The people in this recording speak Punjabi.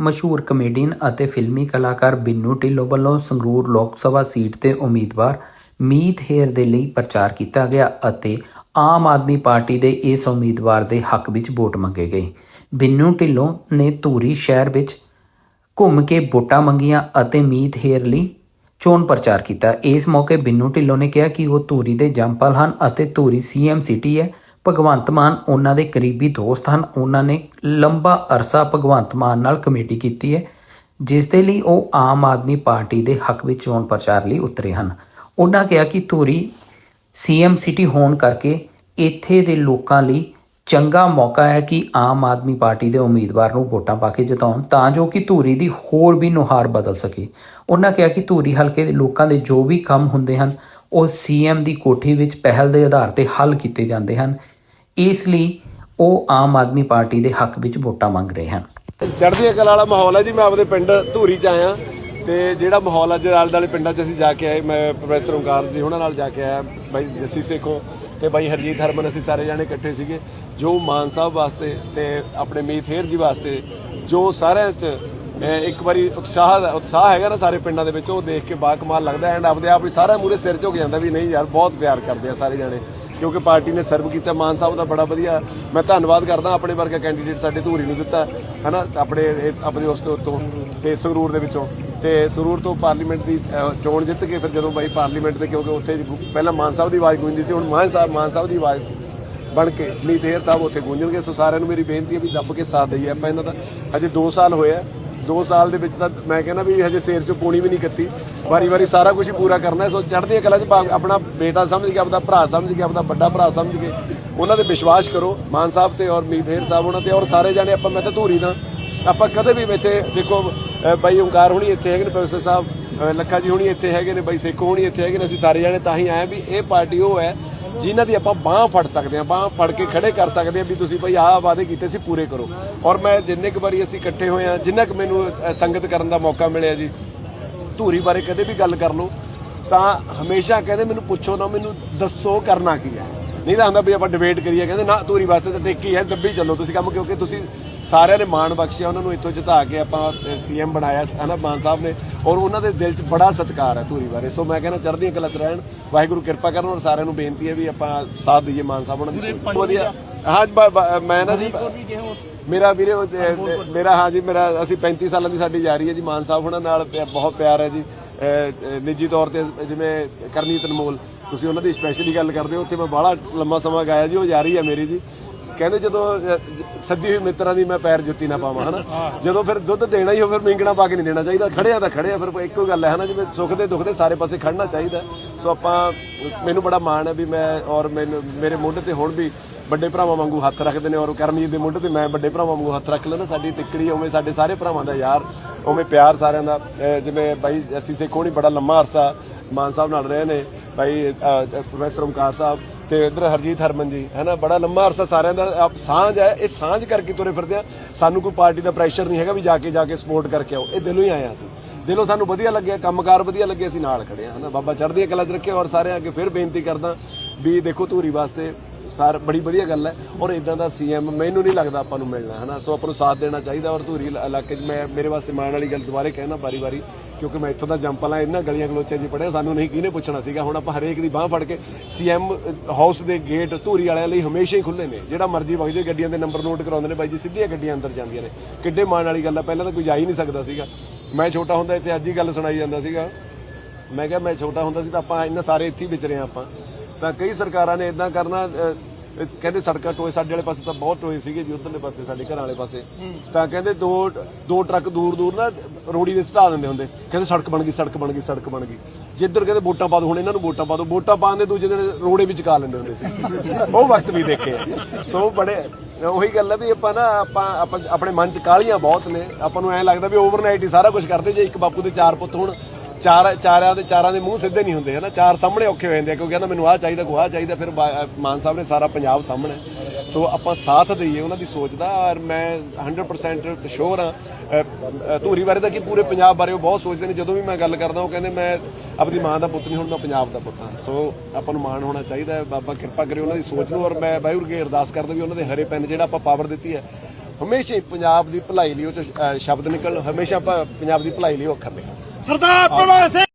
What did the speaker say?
ਮਸ਼ਹੂਰ ਕਮੇਡੀਅਨ ਅਤੇ ਫਿਲਮੀ ਕਲਾਕਾਰ ਬਿੰਨੂ ਢਿੱਲੋਂ ਵੱਲੋਂ ਸੰਗਰੂਰ ਲੋਕ ਸਭਾ ਸੀਟ ਤੇ ਉਮੀਦਵਾਰ ਮੀਤ ਹੇਰ ਦੇ ਲਈ ਪ੍ਰਚਾਰ ਕੀਤਾ ਗਿਆ ਅਤੇ ਆਮ ਆਦਮੀ ਪਾਰਟੀ ਦੇ ਇਸ ਉਮੀਦਵਾਰ ਦੇ ਹੱਕ ਵਿੱਚ ਵੋਟ ਮੰਗੇ ਗਏ। ਬਿੰਨੂ ਢਿੱਲੋਂ ਨੇ ਧੂਰੀ ਸ਼ਹਿਰ ਵਿੱਚ ਘੁੰਮ ਕੇ ਵੋਟਾਂ ਮੰਗੀਆਂ ਅਤੇ ਮੀਤ ਹੇਰ ਲਈ ਚੋਣ ਪ੍ਰਚਾਰ ਕੀਤਾ। ਇਸ ਮੌਕੇ ਬਿੰਨੂ ਢਿੱਲੋਂ ਨੇ ਕਿਹਾ ਕਿ ਉਹ ਧੂਰੀ ਦੇ ਜੰਪਲ ਹਨ ਅਤੇ ਧੂਰੀ ਸੀਐਮ ਸਿਟੀ ਹੈ। ਭਗਵੰਤ ਮਾਨ ਉਹਨਾਂ ਦੇ ਕਰੀਬੀ ਦੋਸਤ ਹਨ। ਉਹਨਾਂ ਨੇ ਲੰਬਾ ਅਰਸਾ ਭਗਵੰਤ ਮਾਨ ਨਾਲ ਕਮੇਟੀ ਕੀਤੀ ਹੈ, ਜਿਸ ਦੇ ਲਈ ਉਹ ਆਮ ਆਦਮੀ ਪਾਰਟੀ ਦੇ ਹੱਕ ਵਿੱਚ ਚੋਣ ਪ੍ਰਚਾਰ ਲਈ ਉਤਰੇ ਹਨ। ਉਹਨਾਂ ਕਿਹਾ ਕਿ ਧੂਰੀ ਸੀਐਮ ਸਿਟੀ ਹੋਣ ਕਰਕੇ ਇੱਥੇ ਦੇ ਲੋਕਾਂ ਲਈ ਚੰਗਾ ਮੌਕਾ ਹੈ ਕਿ ਆਮ ਆਦਮੀ ਪਾਰਟੀ ਦੇ ਉਮੀਦਵਾਰ ਨੂੰ ਵੋਟਾਂ ਪਾ ਕੇ ਜਿਤਾਉਣ, ਤਾਂ ਜੋ ਕਿ ਧੂਰੀ ਦੀ ਹੋਰ ਵੀ ਨੁਹਾਰ ਬਦਲ ਸਕੇ। ਉਹਨਾਂ ਕਿਹਾ ਕਿ ਧੂਰੀ ਹਲਕੇ ਦੇ ਲੋਕਾਂ ਦੇ ਜੋ ਵੀ ਕੰਮ ਹੁੰਦੇ ਹਨ, ਉਹ ਸੀਐਮ ਦੀ ਕੋਠੀ ਵਿੱਚ ਪਹਿਲ ਦੇ ਆਧਾਰ ਤੇ ਹੱਲ ਕੀਤੇ ਜਾਂਦੇ ਹਨ। ਇਸ ਲਈ ਉਹ ਆਮ ਆਦਮੀ ਪਾਰਟੀ ਦੇ ਹੱਕ ਵਿੱਚ ਵੋਟਾਂ ਮੰਗ ਰਹੇ ਹਨ। ਚੜ੍ਹਦੀ ਕਲਾ ਵਾਲਾ ਮਾਹੌਲ ਹੈ ਜੀ, ਮੈਂ ਆਪਦੇ ਪਿੰਡ ਧੂਰੀ ਚ ਆਇਆ ਤੇ ਜਿਹੜਾ ਮਾਹੌਲ ਅੱਜ ਆਲੇ ਦੁਆਲੇ ਪਿੰਡਾਂ 'ਚ ਅਸੀਂ ਜਾ ਕੇ ਆਏ। ਮੈਂ ਪ੍ਰੋਫੈਸਰ ਓਂਕਾਰ ਜੀ ਉਹਨਾਂ ਨਾਲ ਜਾ ਕੇ ਆਇਆ, ਬਾਈ ਜੱਸੀ ਸੇਖੋਂ ਤੇ ਬਾਈ ਹਰਜੀਤ ਹਰਮਨ, ਅਸੀਂ ਸਾਰੇ ਜਾਣੇ ਇਕੱਠੇ ਸੀਗੇ। ਜੋ ਮਾਨ ਸਾਹਿਬ ਵਾਸਤੇ ਤੇ ਆਪਣੇ ਮੀਤ ਹੇਰ ਜੀ ਵਾਸਤੇ, ਜੋ ਸਾਰਿਆਂ 'ਚ ਇੱਕ ਵਾਰੀ ਉਤਸ਼ਾਹ ਦਾ- ਉਤਸ਼ਾਹ ਹੈਗਾ ਨਾ ਸਾਰੇ ਪਿੰਡਾਂ ਦੇ ਵਿੱਚ, ਉਹ ਦੇਖ ਕੇ ਬਾ ਕਮਾਲ ਲੱਗਦਾ ਐਂਡ ਆਪਦੇ ਆਪ ਹੀ ਸਾਰਾ ਮੂਰੇ ਸਿਰ ਝੁਕ ਜਾਂਦਾ ਵੀ ਨਹੀਂ ਯਾਰ, ਬਹੁਤ ਪਿਆਰ ਕਰਦੇ ਆ ਸਾਰੇ ਜਾਣੇ। ਕਿਉਂਕਿ ਪਾਰਟੀ ਨੇ ਸਰਵ ਕੀਤਾ, ਮਾਨ ਸਾਹਿਬ ਦਾ ਬੜਾ ਵਧੀਆ। ਮੈਂ ਧੰਨਵਾਦ ਕਰਦਾ ਆਪਣੇ ਵਰਗਾ ਕੈਂਡੀਡੇਟ ਸਾਡੇ ਧੂਰੀ ਨੂੰ ਦਿੱਤਾ, ਹਨਾ, ਆਪਣੇ ਆਪਣੇ ਉਸ ਤੋਂ ਤੋਂ, ਤੇ ਸੰਗਰੂਰ ਦੇ ਵਿੱਚੋਂ। ਤੇ ਸੰਗਰੂਰ ਤੋਂ ਪਾਰਲੀਮੈਂਟ ਦੀ ਚੋਣ ਜਿੱਤ ਕੇ ਫਿਰ ਜਦੋਂ ਬਾਈ ਪਾਰਲੀਮੈਂਟ ਦੇ, ਕਿਉਂਕਿ ਉੱਥੇ ਪਹਿਲਾਂ ਮਾਨ ਸਾਹਿਬ ਦੀ ਆਵਾਜ਼ ਗੂੰਜਦੀ ਸੀ, ਹੁਣ ਮਾਨ ਸਾਹਿਬ ਮਾਨ ਸਾਹਿਬ ਦੀ ਆਵਾਜ਼ ਬਣ ਕੇ ਮੀਤ ਸਾਹਿਬ ਉੱਥੇ ਗੂੰਜਣਗੇ। ਸੋ ਸਾਰਿਆਂ ਨੂੰ ਮੇਰੀ ਬੇਨਤੀ ਹੈ ਵੀ ਦੱਬ ਕੇ ਸਾਥ ਦਈਏ ਆਪਾਂ ਇਹਨਾਂ ਦਾ। ਹਜੇ 2 ਸਾਲ ਹੋਇਆ 2 ਸਾਲ ਦੇ ਵਿੱਚ ਤਾਂ ਮੈਂ ਕਹਿੰਦਾ ਵੀ ਹਜੇ ਸੇਰ ਚੋਂ ਪੂਣੀ ਵੀ ਨਹੀਂ ਕੱਤੀ। ਵਾਰੀ ਵਾਰੀ ਸਾਰਾ ਕੁਝ ਹੀ ਪੂਰਾ ਕਰਨਾ ਹੈ। ਸੋ ਚੜ੍ਹਦੀਆਂ ਕਲਾ 'ਚ ਭਾ- ਆਪਣਾ ਬੇਟਾ ਸਮਝ ਕੇ ਆਪਣਾ ਭਰਾ ਸਮਝ ਕੇ ਆਪਣਾ ਵੱਡਾ ਭਰਾ ਸਮਝ ਕੇ ਉਹਨਾਂ ਤੇ ਵਿਸ਼ਵਾਸ ਕਰੋ। ਮਾਨ ਸਾਹਿਬ ਤੇ ਔਰ ਮੀਥੇਰ ਸਾਹਿਬ ਉਹਨਾਂ ਤੇ ਔਰ ਸਾਰੇ ਜਾਣੇ ਆਪਾਂ ਮੈਂ ਤਾਂ ਧੂਰੀ ਦਾ। ਆਪਾਂ ਕਦੇ ਵੀ ਇੱਥੇ ਦੇਖੋ ਬਾਈ ਓਂਕਾਰ ਹੁਣੀ ਇੱਥੇ ਹੈਗੇ ਨੇ, ਪ੍ਰੋਫੈਸਰ ਸਾਹਿਬ ਲੱਖਾ ਜੀ ਹੁਣੀ ਇੱਥੇ ਹੈਗੇ ਨੇ, ਬਾਈ ਸੇਖੋ ਹੁਣੀ ਇੱਥੇ ਹੈਗੇ ਨੇ, ਅਸੀਂ ਸਾਰੇ ਜਾਣੇ ਤਾਂ ਹੀ ਆਏ ਵੀ ਇਹ ਪਾਰਟੀ ਉਹ ਹੈ ਜਿਨ੍ਹਾਂ ਦੀ ਆਪਾਂ ਬਾਹ ਫੜ ਸਕਦੇ ਹਾਂ, ਬਾਹ ਫੜ ਕੇ ਖੜੇ ਕਰ ਸਕਦੇ ਹਾਂ ਵੀ ਤੁਸੀਂ ਭਾਈ ਆਹ ਵਾਅਦੇ ਕੀਤੇ ਸੀ, ਪੂਰੇ ਕਰੋ। ਔਰ ਮੈਂ ਜਿੰਨੇ ਕੁ ਵਾਰੀ ਅਸੀਂ ਇਕੱਠੇ ਹੋਏ ਆ ਜਿੰਨਾ ਕੁ ਮੈਨੂੰ ਸੰਗਤ ਕਰਨ ਦਾ ਮੌਕਾ ਮਿਲਿਆ ਜੀ, ਧੂਰੀ ਬਾਰੇ ਕਦੇ ਵੀ ਗੱਲ ਕਰ ਲਓ, ਤਾਂ ਹਮੇਸ਼ਾ ਕਹਿੰਦੇ ਮੈਨੂੰ ਪੁੱਛੋ ਨਾ, ਮੈਨੂੰ ਦੱਸੋ ਕਰਨਾ ਕੀ ਹੈ। ਨਹੀਂ ਤਾਂ ਹੁੰਦਾ ਵੀ ਆਪਾਂ ਡਿਬੇਟ ਕਰੀਏ, ਕਹਿੰਦੇ ਨਾ ਧੂਰੀ ਵਾਸਤੇ ਤਾਂ ਟੇਕੀ ਹੈ, ਦੱਬੀ ਚੱਲੋ ਤੁਸੀਂ ਕੰਮ, ਕਿਉਂਕਿ ਤੁਸੀਂ ਸਾਰਿਆਂ ਨੇ ਮਾਣ ਬਖਸ਼ਿਆ ਉਹਨਾਂ ਨੂੰ ਇੱਥੋਂ ਜਿਤਾ ਕੇ ਆਪਾਂ ਸੀਐਮ ਬਣਾਇਆ ਹਨਾ ਮਾਨ ਸਾਹਿਬ ਨੇ। ਔਰ ਉਹਨਾਂ ਦੇ ਦਿਲ 'ਚ ਬੜਾ ਸਤਿਕਾਰ ਹੈ ਧੂਰੀ ਬਾਰੇ। ਸੋ ਮੈਂ ਕਹਿੰਦਾ ਚੜ੍ਹਦੀਆਂ ਕਲਾ 'ਚ ਰਹਿਣ। ਵਾਹਿਗੁਰੂ ਕਿਰਪਾ ਕਰਨ ਔਰ ਸਾਰਿਆਂ ਨੂੰ ਬੇਨਤੀ ਹੈ ਵੀ ਆਪਾਂ ਸਾਥ ਦਈਏ ਮਾਨ ਸਾਹਿਬ ਉਹਨਾਂ ਦੀ ਸੋਚ। ਵਧੀਆ। ਹਾਂ ਮੈਂ ਨਾ ਜੀ ਮੇਰਾ ਵੀਰੇ ਮੇਰਾ ਹਾਂ ਜੀ ਮੇਰਾ ਅਸੀਂ 35 ਸਾਲਾਂ ਦੀ ਸਾਡੀ ਜਾਰੀ ਹੈ ਜੀ ਮਾਨ ਸਾਹਿਬ ਉਹਨਾਂ ਨਾਲ। ਬਹੁਤ ਪਿਆਰ ਹੈ ਜੀ। ਨਿੱਜੀ ਤੌਰ ਤੇ ਜਿਵੇਂ ਕਰਨੀਤ ਅਨਮੋਲ ਤੁਸੀਂ ਉਹਨਾਂ ਦੀ ਸਪੈਸ਼ਲੀ ਗੱਲ ਕਰਦੇ ਹੋ ਉੱਥੇ ਮੈਂ ਬੜਾ ਲੰਮਾ ਸਮਾਂ ਗਾਇਆ ਜੀ ਉਹ ਜਾਰੀ ਹੈ ਮੇਰੀ ਜੀ। ਕਹਿੰਦੇ ਜਦੋਂ ਅਹ, ਜ- ਸੱਦੀ ਹੋਈ ਮਿੱਤਰਾਂ ਦੀ ਮੈਂ ਪੈਰ ਜੁੱਤੀ ਨਾ ਪਾਵਾਂ ਹਨਾ? ਜਦੋਂ ਫਿਰ ਦੁੱਧ ਦੇਣਾ ਹੀ ਹੋ ਫਿਰ ਮਿੰਗਣਾ ਪਾ ਕੇ ਨਹੀਂ ਦੇਣਾ ਚਾਹੀਦਾ। ਖੜਿਆ ਤਾਂ ਖੜਿਆ ਫਿਰ ਇੱਕੋ ਗੱਲ ਹੈ ਹਨਾ? ਜਿਵੇਂ ਸੁੱਖ ਦੇ ਦੁੱਖ ਦੇ ਸਾਰੇ ਪਾਸੇ ਖੜਨਾ ਚਾਹੀਦਾ। ਸੋ ਆਪਾਂ ਮੈਨੂੰ ਬੜਾ ਮਾਣ ਹੈ ਵੀ ਮੈਂ ਔਰ ਮੈਨੂੰ ਮੇਰੇ ਮੋਢੇ ਤੇ ਹੁਣ ਵੀ ਵੱਡੇ ਭਰਾਵਾਂ ਵਾਂਗੂ ਹੱਥ ਰੱਖਦੇ ਨੇ ਔਰ ਕਰਮਜੀਤ ਦੇ ਮੋਢੇ ਤੇ ਮੈਂ ਵੱਡੇ ਭਰਾਵਾਂ ਵਾਂਗੂ ਹੱਥ ਰੱਖ ਲੈਣਾ ਸਾਡੀ ਤਿੱਕੜੀ ਉਵੇਂ ਸਾਡੇ ਸਾਰੇ ਭਰਾਵਾਂ ਦਾ ਯਾਰ ਉਵੇਂ ਪਿਆਰ ਸਾਰਿਆਂ ਦਾ। ਅਹ ਜਿਵੇਂ ਬਾਈ ਅਸੀਂ ਸੇਖੋਂ ਨਹੀਂ ਬੜਾ ਲੰਮਾ ਅਰਸਾ ਮਾਨ ਸਾਹਿਬ ਨਾਲ ਰਹੇ ਨੇ। ਬਾਈ ਅਹ, ਪ੍ਰੋਫੈਸਰ ਓਮਕਾਰ ਸਾਹਿਬ ਤੇ ਇਧਰ ਹਰਜੀਤ ਹਰਮਨ ਜੀ, ਹੈ ਨਾ, ਬੜਾ ਲੰਮਾ ਅਰਸਾ ਸਾਰਿਆਂ ਦਾ, ਆਪ- ਸਾਂਝ ਹੈ, ਇਹ ਸਾਂਝ ਕਰਕੇ ਤੁਰੇ ਫਿਰਦੇ ਆ। ਸਾਨੂੰ ਕੋਈ ਪਾਰਟੀ ਦਾ ਪ੍ਰੈਸ਼ਰ ਨਹੀਂ ਹੈਗਾ ਵੀ ਜਾ ਕੇ ਜਾ ਕੇ ਸਪੋਰਟ ਕਰਕੇ ਆਓ। ਇਹ ਦਿਲੋਂ ਹੀ ਆਇਆ ਹਾਂ ਅਸੀਂ। ਦਿਲੋਂ ਸਾਨੂੰ ਵਧੀਆ ਲੱਗਿਆ, ਕੰਮਕਾਰ ਵਧੀਆ ਲੱਗੇ ਅਸੀਂ ਨਾਲ ਖੜੇ ਹਾਂ ਹਨਾ ਬਾਬਾ ਚੜ੍ਹਦੀਆਂ ਕਲਾ 'ਚ ਰੱਖੇ ਔਰ ਸਾਰਿਆਂ ਅੱਗੇ ਫਿਰ ਬੇਨਤੀ ਕਰਦਾ ਵੀ ਦੇਖੋ ਧੂਰੀ ਵਾਸਤੇ ਸਾਰ, ਬੜੀ ਵਧੀਆ ਗੱਲ ਹੈ। ਔਰ ਇਦਾਂ ਦਾ ਸੀਐਮ ਮੈਨੂੰ ਨਹੀਂ ਲੱਗਦਾ ਆਪਾਂ ਨੂੰ ਮਿਲਣਾ ਹਨਾ ਸੋ ਆਪਾਂ ਨੂੰ ਸਾਥ ਦੇਣਾ ਚਾਹੀਦਾ ਔਰ ਧੂਰੀ ਇਲਾਕੇ 'ਚ ਮੈਂ, ਮੇਰੇ ਵਾਸਤੇ ਮਾਣ ਵਾਲੀ ਗੱਲ ਦੁਬਾਰੇ ਕਹਿਣਾ ਵਾਰੀ ਵਾਰੀ ਕਿਉਂਕਿ ਮੈਂ ਇੱਥੋਂ ਦਾ ਜੰਪਲਾਂ ਇਹਨਾਂ ਗਲੀਆਂ ਗਲੋਚਾਂ 'ਚ ਪੜਿਆ ਸਾਨੂੰ ਨਹੀਂ ਕਿਹਨੇ ਪੁੱਛਣਾ ਸੀਗਾ। ਹੁਣ ਆਪਾਂ ਹਰੇਕ ਦੀ ਬਾਹ ਫੜ ਕੇ ਸੀਐਮ ਹਾਊਸ ਦੇ ਗੇਟ ਧੂਰੀ ਵਾਲਿਆਂ ਲਈ ਹਮੇਸ਼ਾ ਹੀ ਖੁੱਲੇ ਨੇ। ਜਿਹੜਾ ਮਰਜ਼ੀ ਵਗਦੇ ਗੱਡੀਆਂ ਦੇ ਨੰਬਰ ਨੋਟ ਕਰਾਉਂਦੇ ਨੇ, ਬਾਈ ਜੀ, ਸਿੱਧੀਆਂ ਗੱਡੀਆਂ ਅੰਦਰ ਜਾਂਦੀਆਂ ਨੇ। ਕਿੱਡੇ ਮਾਣ ਵਾਲੀ ਗੱਲ ਆ, ਪਹਿਲਾਂ ਤਾਂ ਕੋਈ ਜਾ ਹੀ ਨਹੀਂ ਸਕਦਾ ਸੀਗਾ। ਮੈਂ ਛੋਟਾ ਹੁੰਦਾ ਇੱਥੇ, ਅੱਜ ਹੀ ਗੱਲ ਸੁਣਾਈ ਜਾਂਦਾ ਸੀਗਾ। ਮੈਂ ਕਿਹਾ ਮੈਂ ਛੋਟਾ ਹੁੰਦਾ ਸੀ ਤਾਂ ਆਪਾਂ ਇਹਨਾਂ ਸਾਰੇ ਇੱਥੇ ਹੀ ਵਿਚਰੇ ਹਾਂ ਆਪਾਂ। ਤਾਂ ਕਈ ਸਰਕਾਰਾਂ ਨੇ ਇਦਾਂ ਕਰਨਾ ਕਹਿੰਦੇ ਸੜਕਾਂ ਟੋਏ ਸਾਡੇ ਵਾਲੇ ਪਾਸੇ ਤਾਂ ਬਹੁਤ ਟੋਏ ਸੀਗੇ ਜੀ ਉਧਰਲੇ ਪਾਸੇ ਸਾਡੇ ਘਰਾਂ ਵਾਲੇ ਪਾਸੇ। ਤਾਂ ਕਹਿੰਦੇ ਦੋ ਦੋ ਟਰੱਕ ਦੂਰ ਦੂਰ ਨਾ ਰੋੜੀ ਦੇ ਸਟਾ ਦਿੰਦੇ ਹੁੰਦੇ। ਕਹਿੰਦੇ ਸੜਕ ਬਣ ਗਈ ਸੜਕ ਬਣ ਗਈ ਸੜਕ ਬਣ ਗਈ। ਜਿੱਧਰ ਕਹਿੰਦੇ ਵੋਟਾਂ ਪਾ ਦੋ ਹੁਣ ਇਹਨਾਂ ਨੂੰ ਵੋਟਾਂ ਪਾ ਦੋ। ਵੋਟਾਂ ਪਾਉਣ ਦੇ ਦੂਜੇ ਦਿਨ ਰੋੜੇ ਵਿੱਚ ਕਾ ਲੈਂਦੇ ਹੁੰਦੇ ਸੀ। ਉਹ ਵਕਤ ਵੀ ਦੇਖੇ। ਸੋ ਬੜੇ ਉਹੀ ਗੱਲ ਹੈ ਵੀ ਆਪਾਂ ਨਾ ਆਪਾਂ- ਆਪਣੇ ਮਨ ਚ ਕਾਲੀਆਂ ਬਹੁਤ ਨੇ। ਆਪਾਂ ਨੂੰ ਐਂ ਲੱਗਦਾ ਵੀ ਓਵਰਨਾਈਟ ਹੀ ਸਾਰਾ ਕੁਝ ਕਰਦੇ ਜੇ ਇੱਕ ਬਾਪੂ ਦੇ ਚਾਰ ਪੁੱਤ ਹੋਣ। ਚਾਰ ਚਾਰਾਂ ਦੇ ਚਾਰਾਂ ਦੇ ਮੂੰਹ ਸਿੱਧੇ ਨਹੀਂ ਹੁੰਦੇ ਹਨਾ? ਚਾਰ ਸਾਹਮਣੇ ਔਖੇ ਹੋ ਜਾਂਦੇ ਆ ਕਿਉਂਕਿ ਕਹਿੰਦਾ ਮੈਨੂੰ ਆਹ ਚਾਹੀਦਾ ਕੋ ਆਹ ਚਾਹੀਦਾ ਫਿਰ ਬਾ- ਮਾਨ ਸਾਹਿਬ ਨੇ ਸਾਰਾ ਪੰਜਾਬ ਸਾਹਮਣੇ। ਸੋ ਆਪਾਂ ਸਾਥ ਦਈਏ ਉਹਨਾਂ ਦੀ ਸੋਚ ਦਾ ਔਰ ਮੈਂ 100% ਸ਼ੋਰ ਹਾਂ। ਅਹ, ਅਹ, ਧੂਰੀ ਬਾਰੇ ਤਾਂ ਕਿ ਪੂਰੇ ਪੰਜਾਬ ਬਾਰੇ ਉਹ ਬਹੁਤ ਸੋਚਦੇ ਨੇ। ਜਦੋਂ ਵੀ ਮੈਂ ਗੱਲ ਕਰਦਾ ਉਹ ਕਹਿੰਦੇ ਮੈਂ ਆਪਣੀ ਮਾਂ ਦਾ ਪੁੱਤ ਨਹੀਂ ਹੁਣ ਮੈਂ ਪੰਜਾਬ ਦਾ ਪੁੱਤ ਹਾਂ। ਸੋ ਆਪਾਂ ਨੂੰ ਮਾਣ ਹੋਣਾ ਚਾਹੀਦਾ ਹੈ। ਬਾਬਾ ਕਿਰਪਾ ਕਰੇ ਉਹਨਾਂ ਦੀ ਸੋਚ ਨੂੰ ਔਰ ਮੈਂ ਵਾਹਿਗੁਰੂ ਅੱਗੇ ਅਰਦਾਸ ਕਰਦਾ ਵੀ ਉਹਨਾਂ ਦੇ ਹਰੇ ਪੈਨ ਜਿਹੜਾ ਆਪਾਂ ਪਾਵਰ ਦਿੱਤੀ ਹੈ ਹਮੇਸ਼ਾ ਹੀ ਪੰਜਾਬ ਦੀ ਭਲਾਈ ਲਈ ਉਹ 'ਚੋਂ, ਅ, ਸ਼ਬਦ ਨਿਕਲ ਹਮੇਸ਼ਾ ਆਪਾਂ ਪੰਜਾਬ ਦੀ ਭਲਾਈ ਲਈ ਉਹ ਅੱਖਰ ਨਿਕਲ ਸਰਦਾਰ ਭਗਤ ਸਿੰਘ